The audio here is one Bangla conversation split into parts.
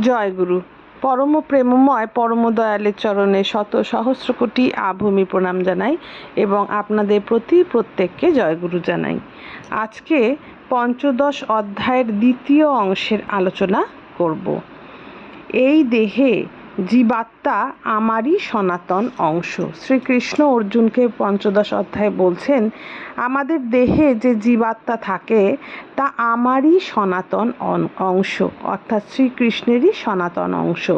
জয় গুরু। পরম প্রেমময়, পরম দয়ালের চরণে শত সহস্র কোটি আভূমি প্রণাম জানাই এবং আপনাদের প্রতি প্রত্যেককে জয়গুরু জানাই। আজকে পঞ্চদশ অধ্যায়ের দ্বিতীয় অংশের আলোচনা করব। এই দেহে জীবাত্মা আমারই সনাতন অংশ। শ্রীকৃষ্ণ অর্জুনকে পঞ্চদশ অধ্যায় বলছেন, আমাদের দেহে যে জীবাত্মা থাকে, তা আমারই সনাতন অংশ, অর্থাৎ শ্রীকৃষ্ণেরই সনাতন অংশ।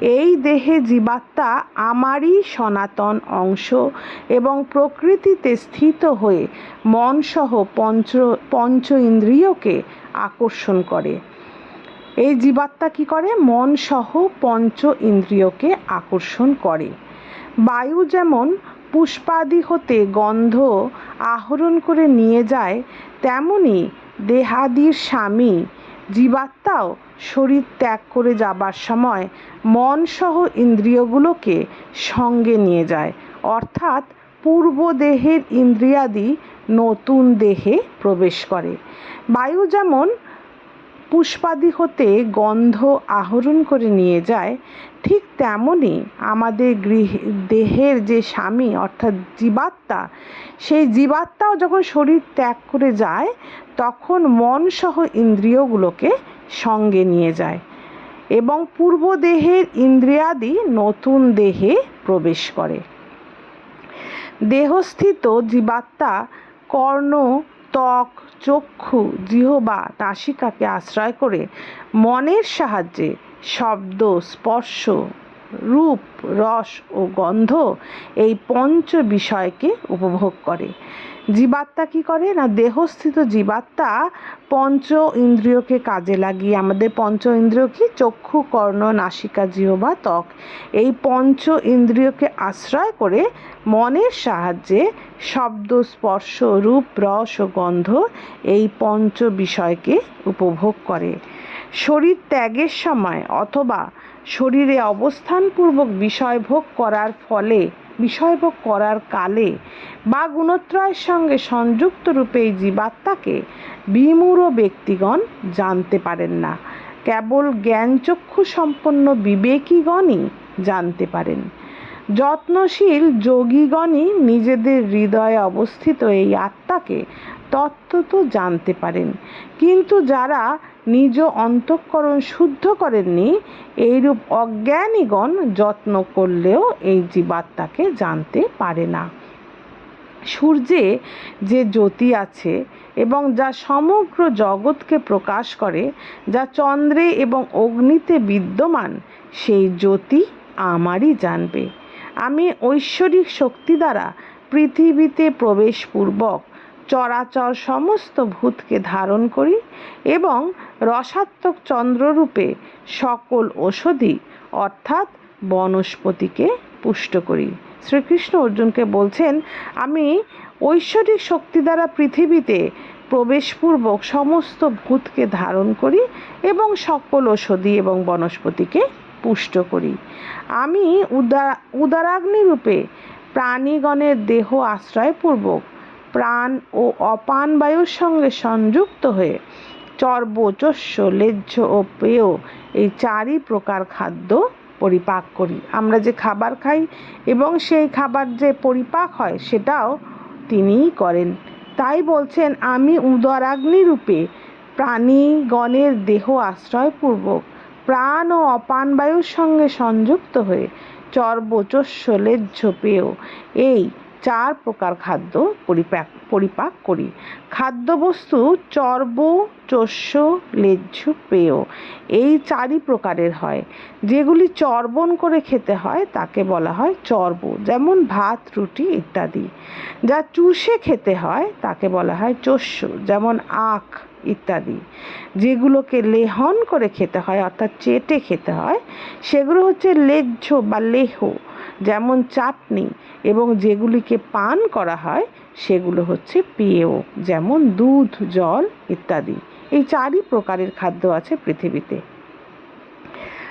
এই দেহে জীবাত্মা আমারই সনাতন অংশ এবং প্রকৃতিতে স্থিত হয়ে মনসহ পঞ্চ পঞ্চ ইন্দ্রিয়কে আকর্ষণ করে। এই জীবাত্মা কি করে? মন সহ পঞ্চ ইন্দ্রিয়কে আকর্ষণ করে। বায়ু যেমন পুষ্পাদি হতে গন্ধ আহরণ করে নিয়ে যায়, তেমনি দেহাদির স্বামী জীবাত্মাও শরীর ত্যাগ করে যাবার সময় মন সহ ইন্দ্রিয়গুলোকে সঙ্গে নিয়ে যায়। অর্থাৎ পূর্ব দেহের ইন্দ্রিয়াদি নতুন দেহে প্রবেশ করে। বায়ু যেমন পুষ্পাদি হতে গন্ধ আহরণ করে নিয়ে যায়, ঠিক তেমনই আমাদের গৃহ, দেহের যে স্বামী, অর্থাৎ জীবাত্মা, সেই জীবাত্মাও যখন শরীর ত্যাগ করে যায়, তখন মন সহ ইন্দ্রিয়গুলোকে সঙ্গে নিয়ে যায় এবং পূর্ব দেহের ইন্দ্রিয়াদি নতুন দেহে প্রবেশ করে। দেহস্থিত জীবাত্মা কর্ণ ত্বক, চক্ষু, জিহবা, নাসিকাকে আশ্রয় করে মনের সাহায্যে শব্দ, স্পর্শ, রূপ, রস ও গন্ধ এই পঞ্চ বিষয়কে উপভোগ করে। জীবাত্মা কি করে? না, দেহস্থিত জীবাত্মা পঞ্চ ইন্দ্রিয়কে কাজে লাগিয়ে, আমাদের পঞ্চ ইন্দ্রিয় কি? চক্ষু, কর্ণ, নাসিকা, জিহবা, ত্বক। এই পঞ্চ ইন্দ্রিয়কে আশ্রয় করে মনের সাহায্যে শব্দ, স্পর্শ, রূপ, রস ও গন্ধ এই পঞ্চ বিষয়কে উপভোগ করে। শরীর ত্যাগের সময় অথবা শরীরে অবস্থানপূর্বক বিষয় ভোগ করার ফলে বিষয়ভোগ করার কালে বা গুণত্রয়ের সঙ্গে সংযুক্ত রূপে এই জীবাত্মাকে বিমূঢ় ব্যক্তিগণ জানতে পারেন না। কেবল জ্ঞানচক্ষু সম্পন্ন বিবেকীগণই জানতে পারেন। যত্নশীল যোগীগণই নিজেদের হৃদয়ে অবস্থিত এই আত্মাকে তত্ত্বত জানতে পারেন। কিন্তু যারা নিজ অন্তঃকরণ শুদ্ধ করেননি, এইরূপ অজ্ঞানীগণ যত্ন করলেও এই জীবাত্মাকে জানতে পারে না। সূর্যে যে জ্যোতি আছে এবং যা সমগ্র জগৎকে প্রকাশ করে, যা চন্দ্রে এবং অগ্নিতে বিদ্যমান, সেই জ্যোতি আমারই জানবে। আমি ঐশ্বরিক শক্তি দ্বারা পৃথিবীতে প্রবেশপূর্বক চরাচর সমস্ত ভূতকে ধারণ করি এবং রসাত্মক চন্দ্ররূপে সকল ওষধি অর্থাৎ বনস্পতিকে পুষ্ট করি। শ্রীকৃষ্ণ অর্জুনকে বলছেন, আমি ঐশ্বরিক শক্তি দ্বারা পৃথিবীতে প্রবেশপূর্বক সমস্ত ভূতকে ধারণ করি এবং সকল ওষধি এবং বনস্পতিকে পুষ্ট করি। আমি উদার উদারাগ্নি রূপে প্রাণীগণের দেহ আশ্রয়পূর্বক প্রাণ ও অপান বায়ুর সঙ্গে সংযুক্ত হয়ে চর্ব চস্য লেজ্জ ও পেয় এই চারই প্রকার খাদ্য পরিপাক করি। আমরা যে খাবার খাই এবং সেই খাবার যে পরিপাক হয় সেটাও তিনিই করেন। তাই বলছেন, আমি উদরাগ্নি রূপে প্রাণীগণের দেহ আশ্রয়পূর্বক প্রাণ ও অপান বায়ুর সঙ্গে সংযুক্ত হয়ে চর্বচস্য লেজ্জ পেয় এই চার প্রকার খাদ্য পরিপাক পরিপাক করি। খাদ্যবস্তু চর্ব, চস্য লেজ্জ পেয়, এই চারই প্রকারের হয়। যেগুলি চর্বণ করে খেতে হয়, তাকে বলা হয় চর্ব, যেমন ভাত, রুটি ইত্যাদি। যা চুষে খেতে হয়, তাকে বলা হয় চস্য, যেমন আখ ইত্যাদি। যেগুলোকে লেহন করে খেতে হয়, অর্থাৎ চেটে খেতে হয়, সেগুলো হচ্ছে লেজ্জ বা লেহ। যেমন চাটনি এবং যেগুলিকে পান করা হয়, সেগুলো হচ্ছে পেয় যেমন দুধ, জল ইত্যাদি। এই চারই প্রকারের খাদ্য আছে পৃথিবীতে।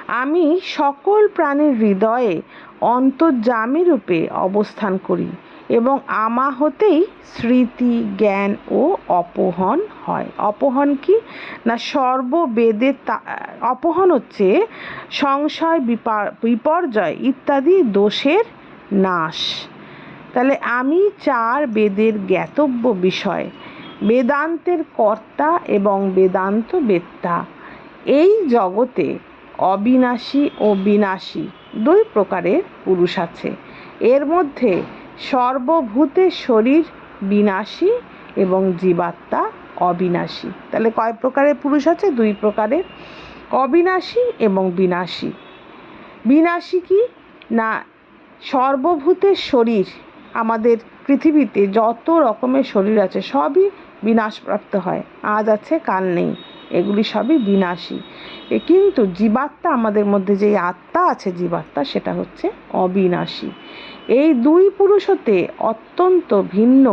আমি সকল প্রাণীর হৃদয়ে অন্তর্যামী রূপে অবস্থান করি। এবং আমা হতেই স্মৃতি, জ্ঞান ও অপহন হয়। অপহন কি? না সর্ববেদের তা- অপহন হচ্ছে সংশয় বিপর্যয় ইত্যাদি দোষের নাশ। তাহলে আমি চার বেদের জ্ঞাতব্য বিষয়, বেদান্তের কর্তা এবং বেদান্ত বেত্তা। এই জগতে অবিনাশী ও বিনাশী দুই প্রকারের পুরুষ আছে। এর মধ্যে সর্বভূতের শরীর বিনাশী এবং জীবাত্মা অবিনাশী। তাহলে কয় প্রকারের পুরুষ আছে? দুই প্রকারের। অবিনাশী এবং বিনাশী। বিনাশী কি? না সর্বভূতের শরীর, আমাদের পৃথিবীতে যত রকমের শরীর আছে, সবই বিনাশপ্রাপ্ত হয়। আজ আছে, কাল নেই। এগুলি সবই বিনাশী। কিন্তু জীবাত্মা আমাদের মধ্যে যে আত্মা আছে জীবাত্মা, সেটা হচ্ছে অবিনাশী। এই দুই পুরুষ হতে অত্যন্ত ভিন্ন,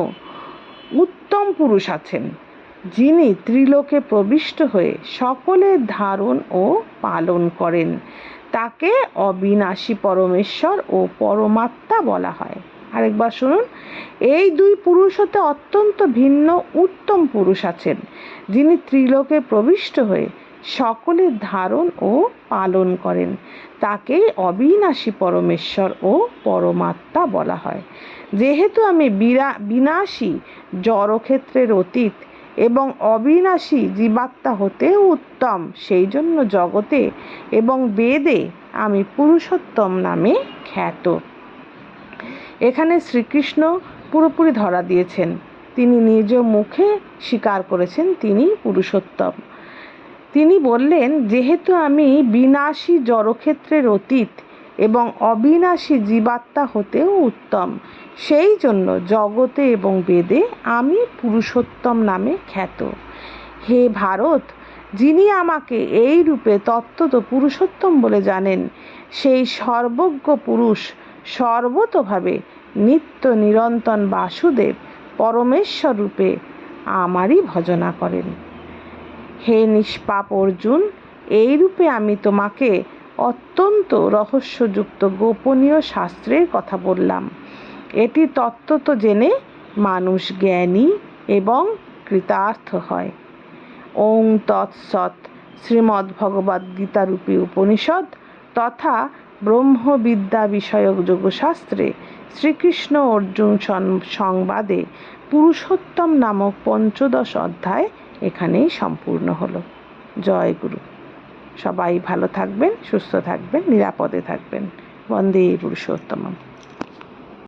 উত্তম পুরুষ আছেন, যিনি ত্রিলোকে প্রবিষ্ট হয়ে সকলের ধারণ ও পালন করেন। তাকে অবিনাশী পরমেশ্বর ও পরমাত্মা বলা হয়। আরেকবার শুনুন। এই দুই পুরুষ হতে অত্যন্ত ভিন্ন, উত্তম পুরুষ আছেন, যিনি ত্রিলোকে প্রবিষ্ট হয়ে সকলের ধারণ ও পালন করেন। তাকে অবিনাশী পরমেশ্বর ও পরমাত্মা বলা হয়। যেহেতু আমি বিরা, বিনাশী জড়ক্ষেত্রের অতীত এবং অবিনাশী জীবাত্মা হতেও উত্তম, সেই জন্য জগতে এবং বেদে আমি পুরুষোত্তম নামে খ্যাত। এখানে শ্রীকৃষ্ণ পুরোপুরি ধরা দিয়েছেন। তিনি নিজ মুখে স্বীকার করেছেন তিনি পুরুষোত্তম। তিনি বললেন, যেহেতু আমি বিনাশী জড়ক্ষেত্রের অতীত এবং অবিনাশী জীবাত্মা হতেও উত্তম, সেই জন্য জগতে এবং বেদে আমি পুরুষোত্তম নামে খ্যাত। হে ভারত, যিনি আমাকে এই রূপে তত্ত্বত পুরুষোত্তম বলে জানেন, সেই সর্বজ্ঞ পুরুষ সর্বতোভাবে নিত্য নিরন্তন বাসুদেব পরমেশ্বর রূপে আমারই ভজনা করেন। হে নিষ্পাপ অর্জুন, এই রূপে আমি তোমাকে অত্যন্ত রহস্যযুক্ত গোপনীয় শাস্ত্রের কথা বললাম। এটি তত্ত্বত জেনে মানুষ জ্ঞানী এবং কৃতার্থ হয়। ওং তৎসৎ শ্রীমদ্ ভগবদ্ উপনিষদ তথা ব্রহ্মবিদ্যা বিষয়ক যোগশাস্ত্রে শ্রীকৃষ্ণ অর্জুন সংবাদে পুরুষোত্তম নামক পঞ্চদশ অধ্যায় এখানেই সম্পূর্ণ হলো। জয় গুরু। সবাই ভালো থাকবেন, সুস্থ থাকবেন, নিরাপদে থাকবেন। বন্দে পুরুষোত্তমম।